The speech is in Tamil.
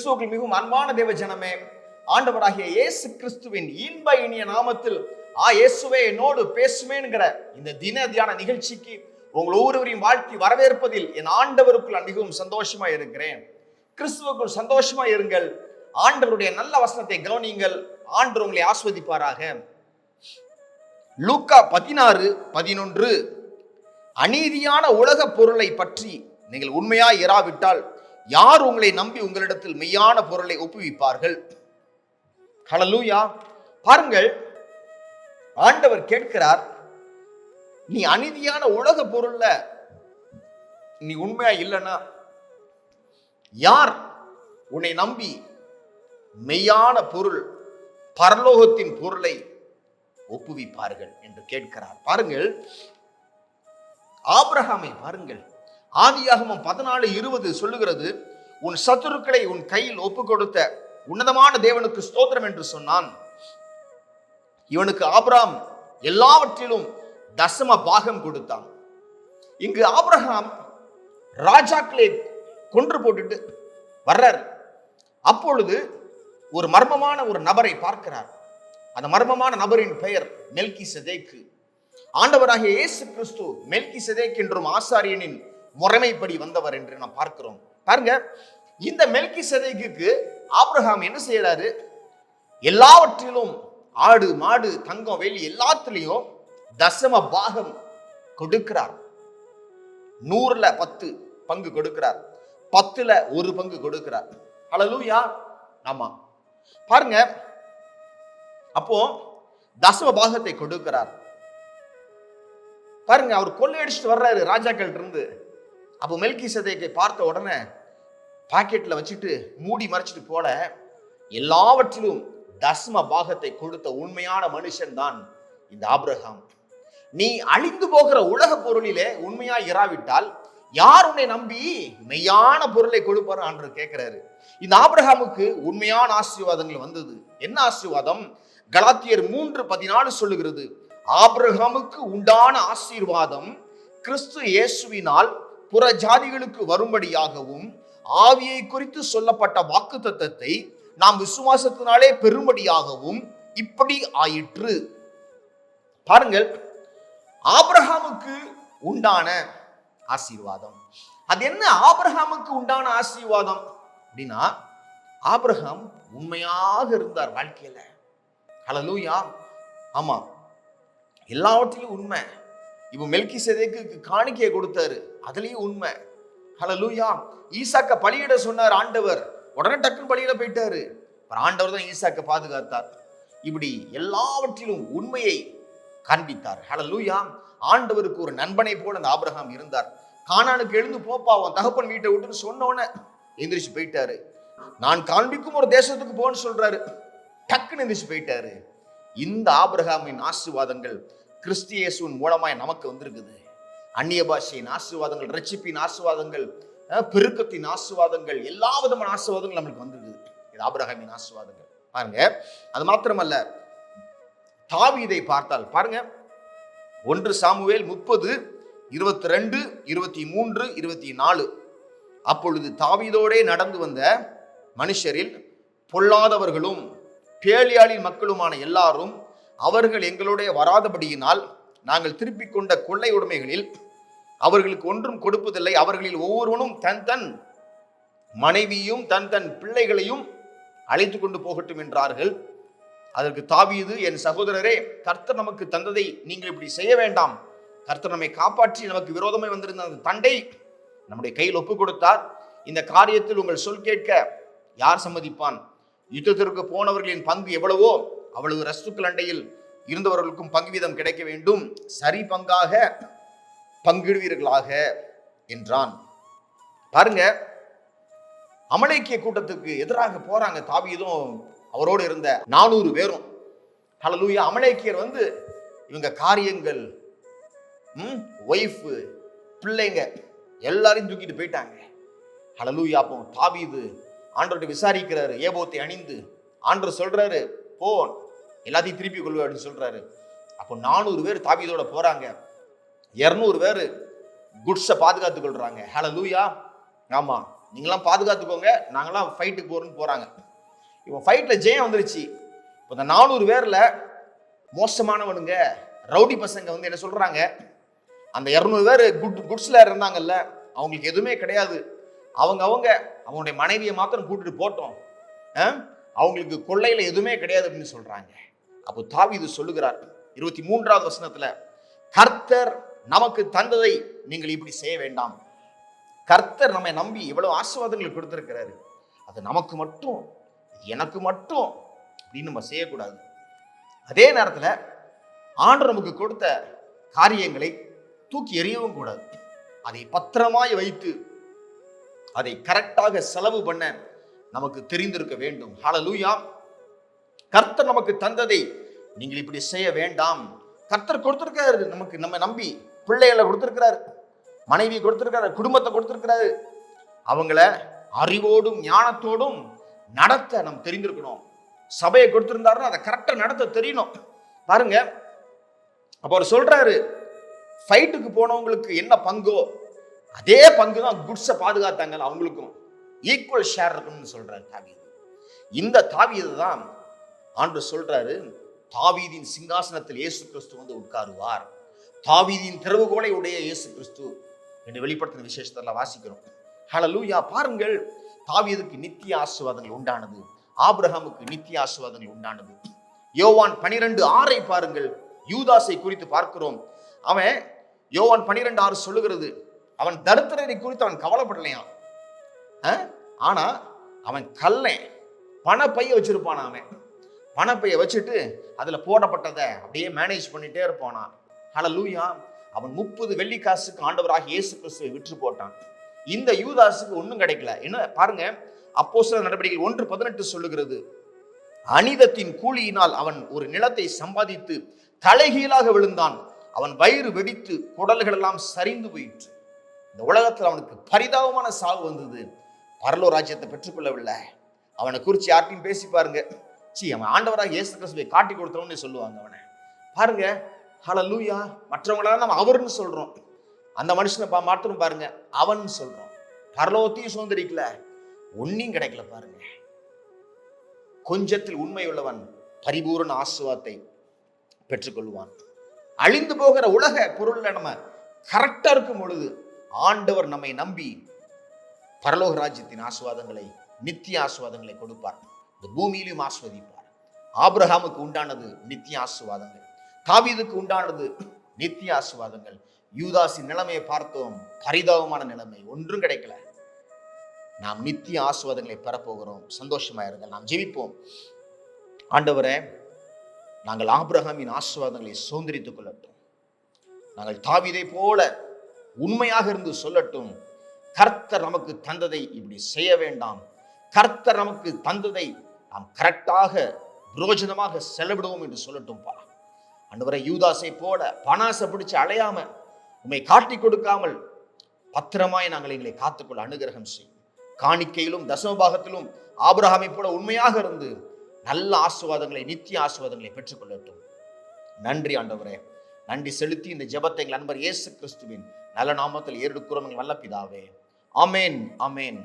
கிறிஸ்துவுக்கு மிகவும் அன்பான தேவ ஜனமே ஆண்டவராகிய இயேசு கிறிஸ்துவின் இன்ப இனிய நாமத்தில் ஆ இயேசுவே என்னோடு பேசுவேன்கிற இந்த தின தியான நிகழ்ச்சிக்கு உங்கள் ஒவ்வொருவரையும் வாழ்த்தி வரவேற்பதில் என் ஆண்டவருக்குள் மிகவும் சந்தோஷமா இருக்கிறேன். கிறிஸ்துவுக்குள் சந்தோஷமா இருங்கள். ஆண்டவருடைய நல்ல வசனத்தை கவனியுங்கள். ஆண்டு உங்களை ஆஸ்வதிப்பாராக. லூக்கா பதினாறு பதினொன்று அநீதியான உலக பொருளை பற்றி நீங்கள் உண்மையாய் இராவிட்டால் யார் உங்களை நம்பி உங்களிடத்தில் மெய்யான பொருளை ஒப்புவிப்பார்கள்? ஹலலூயா பாருங்கள் ஆண்டவர் கேட்கிறார் நீ அநீதியான உலக பொருள்ல நீ உண்மையா இல்லைன்னா யார் உன்னை நம்பி மெய்யான பொருள் பரலோகத்தின் பொருளை ஒப்புவிப்பார்கள் என்று கேட்கிறார். பாருங்கள் ஆபிரகாமை பாருங்கள். ஆதியாகமம் பதினாலு இருபது சொல்லுகிறது உன் சத்துருக்களை உன் கையில் ஒப்பு கொடுத்த உன்னதமான தேவனுக்கு ஸ்தோத்திரம் என்று சொன்னான். இவனுக்கு ஆபராம் எல்லாவற்றிலும் தசம பாகம் கொடுத்தான். இங்கு ஆபிரகாம் ராஜாக்களை கொன்று போட்டுட்டு வர்றார். அப்பொழுது ஒரு மர்மமான ஒரு நபரை பார்க்கிறார். அந்த மர்மமான நபரின் பெயர் மெல்கி செதேக்கு ஆண்டவராகிய இயேசு கிறிஸ்து மெல்கி செதேக் என்றும் ஆசாரியனின் முறைமைப்படி வந்தவர் என்று நாம் பார்க்கிறோம். பாருங்க இந்த மெல்கி சதைக்கு ஆப்ரஹாம் என்ன செய்யறாரு எல்லாவற்றிலும் ஆடு மாடு தங்கம் வெள்ளி எல்லாத்துலயும் தசம பாகம் கொடுக்கிறார். நூறுல பத்து பங்கு கொடுக்கிறார். பத்துல ஒரு பங்கு கொடுக்கிறார். அழலூயா ஆமா. பாருங்க அப்போ தசம பாகத்தை கொடுக்கிறார். பாருங்க அவர் கொள்ளையடிச்சிட்டு வர்றாரு ராஜாக்கள் இருந்து. அப்போ மெல்கி சதேக்கை பார்த்த உடனே பாக்கெட்டில் வச்சுட்டு மூடி மறைச்சிட்டு போல எல்லாவற்றிலும் தஸ்ம பாகத்தை கொடுத்த உண்மையான மனுஷன் தான் இந்த ஆப்ரஹாம் நீ அழிந்து போகிற உலக பொருளிலே உண்மையா இராவிட்டால் யார் உன்னை நம்பி மெய்யான பொருளை கொடுப்பார் ஆண்டு கேட்கிறாரு. இந்த ஆப்ரஹாமுக்கு உண்மையான ஆசீர்வாதங்கள் வந்தது. என்ன ஆசீர்வாதம்? கலாத்தியர் மூன்று பதினாலு சொல்லுகிறது. ஆப்ரஹாமுக்கு உண்டான ஆசீர்வாதம் கிறிஸ்து இயேசுவினால் புற ஜாதிகளுக்கு வரும்படியாகவும் ஆவியை குறித்து சொல்லப்பட்ட வாக்கு தத்தத்தை நாம் விசுவாசத்தினாலே பெறும்படியாகவும் இப்படி ஆயிற்று. பாருங்கள் ஆபிரஹாமுக்கு உண்டான ஆசீர்வாதம். அது என்ன ஆபிரஹாமுக்கு உண்டான ஆசீர்வாதம்? அப்படின்னா ஆபிரஹாம் உண்மையாக இருந்தார் வாழ்க்கையில. ஹலலூயா ஆமா. எல்லாவற்றிலும் உண்மை. இப்போ மெல்கி சேதேக்கு காணிக்கையை கொடுத்தாரு. அதுலயும் உண்மை. ஹalleluya ஈசாக்க பலியிட சொன்னார் ஆண்டவர். உடனே டக்குன்னு பலியிட போயிட்டாரு. அப்புறம் ஆண்டவர் தான் ஈசாக்க பாதுகாத்தார். இப்படி எல்லாவற்றிலும் உண்மையை காண்பித்தார். ஹalleluya ஆண்டவருக்கு ஒரு நண்பனை போல அந்த ஆபிரகாம் இருந்தார். கானானுக்கு எழுந்து போப்பா அவன் தகப்பன் வீட்டை விட்டுன்னு சொன்ன எந்திரிச்சு போயிட்டாரு. நான் காண்பிக்கும் ஒரு தேசத்துக்கு போன்னு சொல்றாரு. டக்குன்னு எந்திரிச்சு போயிட்டாரு. இந்த ஆபிரகாமின் ஆசீர்வாதங்கள் கிறிஸ்தியேசுவின் மூலமாய் நமக்கு வந்திருக்குது. அந்நிய பாஷையின் ஆசீர்வாதங்கள் ரட்சிப்பின் ஆசீர்வாதங்கள் பெருக்கத்தின் ஆசீர்வாதங்கள் எல்லா விதமான ஆசீர்வாதங்கள் நம்மளுக்கு வந்திருக்குது. இது ஆபிரகாமின் ஆசீர்வாதங்கள். பாருங்க அது மாத்திரமல்ல தாவீதை பார்த்தால் பாருங்க ஒன்று சாமுவேல் முப்பது இருபத்தி ரெண்டு இருபத்தி மூன்று இருபத்தி நாலு அப்பொழுது தாவீதோடே நடந்து வந்த மனுஷரில் பொல்லாதவர்களும் பேலியாளின் மக்களுமான எல்லாரும் அவர்கள் எங்களுடைய வராதபடியினால் நாங்கள் திருப்பி கொண்ட கொள்ளை உடைமைகளில் அவர்களுக்கு ஒன்றும் கொடுப்பதில்லை. அவர்களில் ஒவ்வொருவனும் தன் தன் மனைவியும் தன் தன் பிள்ளைகளையும் அழைத்து கொண்டு போகட்டும் என்றார்கள். அதற்கு தாவியது என் சகோதரரே கர்த்தர் நமக்கு தந்ததை நீங்கள் இப்படி செய்ய வேண்டாம். கர்த்தர் நம்மை காப்பாற்றி நமக்கு விரோதமாய் வந்திருந்த அந்த தண்டை நம்முடைய கையில் ஒப்பு கொடுத்தார். இந்த காரியத்தில் உங்கள் சொல் கேட்க யார் சம்மதிப்பான்? யுத்தத்திற்கு போனவர்களின் பங்கு எவ்வளவோ அவ்வளவு ரஸ்துக்கள் அண்டையில் இருந்தவர்களுக்கும் பங்கு வீதம் கிடைக்க வேண்டும். சரி பங்காக பங்கிடுவீர்களாக என்றான். பாருங்க அமலேக்கிய கூட்டத்துக்கு எதிராக போறாங்க தாவீதும் அவரோடு இருந்த நானூறு பேரும். ஹலலூயா அமலேக்கியர் வந்து இவங்க காரியங்கள் ம் ஒய்ஃபு பிள்ளைங்க எல்லாரையும் தூக்கிட்டு போயிட்டாங்க. ஹலலூயா அப்போ தாவீது ஆண்டவர்கிட்ட விசாரிக்கிறாரு. ஏபோத்தை அணிந்து ஆண்டர் சொல்றாரு போ எல்லாத்தையும் திருப்பி கொள்வ அப்படின்னு சொல்கிறாரு அப்போ நானூறு பேர் தாவீதோட போகிறாங்க இரநூறு பேர் குட்ஸை பாதுகாத்து கொள்கிறாங்க ஹலோ லூயா ஆமாம் நீங்களாம் பாதுகாத்துக்கோங்க. நாங்களாம் ஃபைட்டுக்கு போகிறோன்னு போகிறாங்க இப்போ ஃபைட்டில் ஜெயம் வந்துருச்சு. இப்போ இந்த நானூறு பேரில் மோசமானவனுங்க ரவுடி பசங்க வந்து என்ன சொல்கிறாங்க அந்த இரநூறு பேர் குட் குட்ஸில் இருந்தாங்கல்ல அவங்களுக்கு எதுவுமே கிடையாது. அவங்க அவங்க அவங்களுடைய மனைவியை மாத்திரம் கூட்டிட்டு போட்டோம். அவங்களுக்கு கொள்ளையில் எதுவுமே கிடையாது அப்படின்னு சொல்கிறாங்க அப்போ தாவீது சொல்லுகிறார் இருபத்தி மூன்றாவது வசனத்துல கர்த்தர் நமக்கு தந்ததை நீங்கள் இப்படி செய்ய வேண்டாம். கர்த்தர் நம்மை நம்பி இவ்வளவு ஆசீர்வாதங்களை கொடுத்திருக்கிறாரு. அது நமக்கு மட்டும் எனக்கு மட்டும் அப்படின்னு நம்ம செய்யக்கூடாது. அதே நேரத்தில் ஆண்டு நமக்கு கொடுத்த காரியங்களை தூக்கி எறியவும் கூடாது. அதை பத்திரமாய் வைத்து அதை கரெக்டாக செலவு பண்ண நமக்கு தெரிந்திருக்க வேண்டும். ஹலலூயா கர்த்தர் நமக்கு தந்ததை நீங்கள் இப்படி செய்ய வேண்டாம். கர்த்தர் கொடுத்துருக்காரு நமக்கு நம்ம நம்பி பிள்ளைகளை கொடுத்துருக்கிறாரு மனைவி கொடுத்துருக்காரு குடும்பத்தை கொடுத்துருக்கிறாரு. அவங்கள அறிவோடும் ஞானத்தோடும் நடத்த நம்ம தெரிந்திருக்கணும். சபையை கொடுத்துருந்தாருன்னா அதை கரெக்டாக நடத்த தெரியணும். பாருங்க அப்போ அவர் சொல்றாரு ஃபைட்டுக்கு போனவங்களுக்கு என்ன பங்கோ? அதே பங்கு தான் குட்ஸை பாதுகாத்தாங்க அவங்களுக்கும். ஈக்குவல் ஷேர் இருக்கணும்னு சொல்றாரு தாவி இந்த தாவீது தான் ஆண்டு சொல்றாரு தாவீதின் சிங்காசனத்தில் இயேசு கிறிஸ்து வந்து உட்காருவார். தாவீதின் திறவுகோலை உடைய இயேசு கிறிஸ்து என்று வெளிப்படுத்தின விசேஷத்தில் வாசிக்கிறோம். ஹலலூயா பாருங்கள் தாவீதுக்கு நித்திய ஆசீர்வாதங்கள் உண்டானது. ஆபிரஹாமுக்கு நித்திய ஆசீர்வாதங்கள் உண்டானது. யோவான் பனிரெண்டு ஆறை பாருங்கள் யூதாசை குறித்து பார்க்கிறோம். அவன் யோவான் பனிரெண்டு ஆறு சொல்லுகிறது அவன் தரித்திரரை குறித்து அவன் கவலைப்படலையாம் ஆனா அவன் கல்லை பண பைய வச்சிருப்பான் அவன். பணப்பைய வச்சுட்டு அதில் போடப்பட்டதை அப்படியே மேனேஜ் பண்ணிட்டே இருப்பானா. லூயா அவன் முப்பது வெள்ளி காசுக்கு ஆண்டவராக இயேசு கிறிஸ்துவை விற்று போட்டான். இந்த யூதாசுக்கு ஒன்றும் கிடைக்கல. என்ன பாருங்க அப்போஸ்தலர் நடவடிக்கைகள் ஒன்று பதினெட்டு சொல்லுகிறது. அனிதத்தின் கூலியினால் அவன் ஒரு நிலத்தை சம்பாதித்து தலைகீழாக விழுந்தான். அவன் வயிறு வெடித்து குடல்கள் எல்லாம் சரிந்து போயிற்று. இந்த உலகத்தில் அவனுக்கு பரிதாபமான சாவு வந்தது. பரலோ ராஜ்யத்தை பெற்றுக்கொள்ளவில்லை. அவனை குறித்து யார்ட்டையும் பேசி பாருங்க. சி அவன் ஆண்டவராக இயேசு கிறிஸ்துவை காட்டி கொடுத்தவன்னு சொல்லுவாங்க அவனை. பாருங்க ஹல லூயா மற்றவங்களால நம்ம அவர்னு சொல்றோம். அந்த மனுஷனை பா மாத்திரம் பாருங்க அவன் சொல்றோம். பரலோகத்தையும் சுதந்திரிக்கல ஒன்னையும் கிடைக்கல பாருங்க. கொஞ்சத்தில் உண்மை உள்ளவன் பரிபூரண ஆசுவாத்தை பெற்றுக்கொள்வான். அழிந்து போகிற உலக பொருள்ல நம்ம கரெக்டா இருக்கும் பொழுது ஆண்டவர் நம்மை நம்பி பரலோக ராஜ்யத்தின் ஆசுவாதங்களை நித்திய ஆசுவாதங்களை கொடுப்பார். இந்த பூமியிலும் ஆஸ்வதிப்பார். ஆப்ரஹாமுக்கு உண்டானது நித்திய ஆசுவாதங்கள் தாவீதுக்கு உண்டானது நித்திய ஆசுவாதங்கள் யூதாசின் நிலைமையை பார்த்தோம் பரிதாபமான நிலைமை. ஒன்றும் கிடைக்கல. நாம் நித்திய ஆசுவாதங்களை பெறப்போகிறோம். சந்தோஷமா இருங்க நாம் ஜெபிப்போம். ஆண்டவரே நாங்கள் ஆபிரகாமின் ஆசுவாதங்களை சுதந்திரித்துக் கொள்ளட்டும். நாங்கள் தாவிதை போல உண்மையாக இருந்து சொல்லட்டும். கர்த்தர் நமக்கு தந்ததை இப்படி செய்ய வேண்டாம். கர்த்தர் நமக்கு தந்ததை நாம் கரெக்டாக புரோஜனமாக செலவிடுவோம் என்று சொல்லட்டும்பா. அன்றுவரை யூதாசை போல பணாசை பிடிச்சு அலையாம உண்மை காட்டி கொடுக்காமல் பத்திரமாய் நாங்கள் எங்களை காத்துக்கொள்ள அனுகிரகம் செய்யும். காணிக்கையிலும் தசமபாகத்திலும் ஆபிரகாமை போல உண்மையாக இருந்து நல்ல ஆசுவாதங்களை நித்திய ஆசுவாதங்களை பெற்றுக்கொள்ளட்டும். நன்றி ஆண்டவரே. நன்றி செலுத்தி இந்த ஜபத்தை எங்கள் அன்பர் இயேசு கிறிஸ்துவின் நல்ல நாமத்தில் ஏறெடுக்கிறோம் எங்கள் நல்ல பிதாவே அமேன் அமேன்